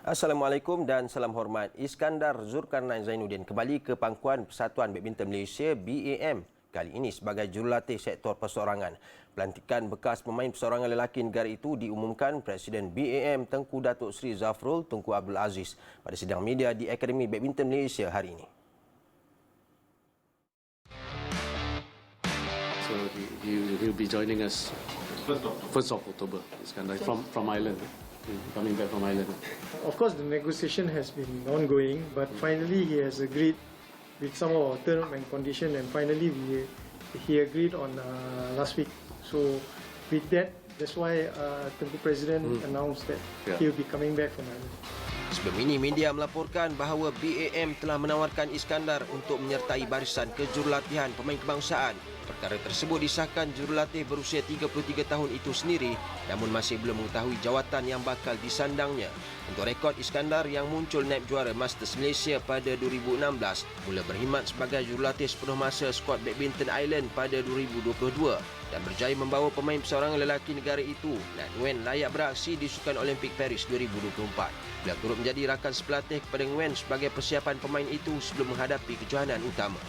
Assalamualaikum dan salam hormat. Iskandar Zulkarnain Zainuddin kembali ke pangkuan Persatuan Badminton Malaysia BAM kali ini sebagai jurulatih sektor perseorangan. Pelantikan bekas pemain perseorangan lelaki negara itu diumumkan Presiden BAM Tengku Datuk Seri Zafrul Tunku Abdul Aziz pada sidang media di Akademi Badminton Malaysia hari ini. So he, he, he'll be joining us first of October. Iskandar from from Ireland, coming back from Ireland. Of course, the negotiation has been ongoing, but finally he has agreed with some of our term and condition, and finally we he agreed on uh, last week. So with that, that's why uh, Tengku President announced that Yeah. he'll be coming back from Ireland. Sebelum ini, media melaporkan bahawa BAM telah menawarkan Iskandar untuk menyertai barisan kejurulatihan pemain kebangsaan. Perkara tersebut disahkan jurulatih berusia 33 tahun itu sendiri namun masih belum mengetahui jawatan yang bakal disandangnya. Untuk rekod Iskandar yang muncul naib juara Masters Malaysia pada 2016 mula berkhidmat sebagai jurulatih sepenuh masa skuad badminton Island pada 2022 dan berjaya membawa pemain perseorangan lelaki negara itu Nat Nguyen layak beraksi di Sukan Olimpik Paris 2024. Beliau turut menjadi rakan sepelatih kepada Nguyen sebagai persiapan pemain itu sebelum menghadapi kejohanan utama.